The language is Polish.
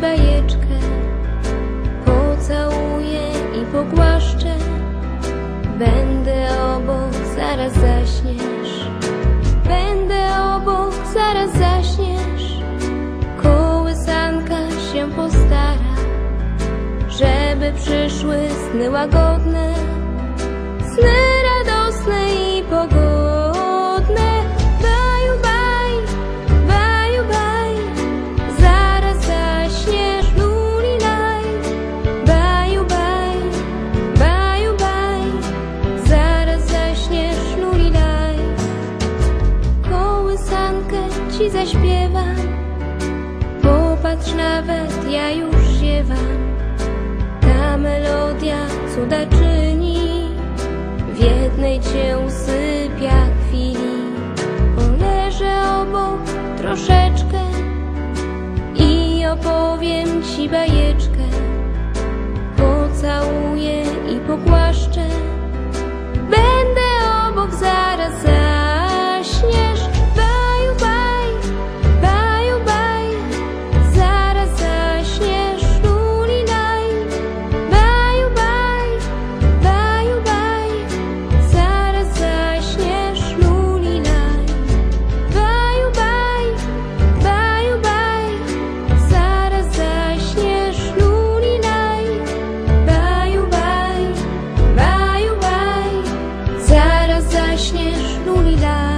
bajeczkę, pocałuję i pogłaszczę. Będę obok, zaraz zaśniesz. Będę obok, zaraz zaśniesz. Kołysanka się postara, żeby przyszły sny łagodne, sny radosne i pogodne. Ci zaśpiewam, popatrz nawet, ja już ziewam. Ta melodia cuda czyni, w jednej cię usypia chwili. Poleżę obok troszeczkę i opowiem ci bajeczkę. śniegu lila.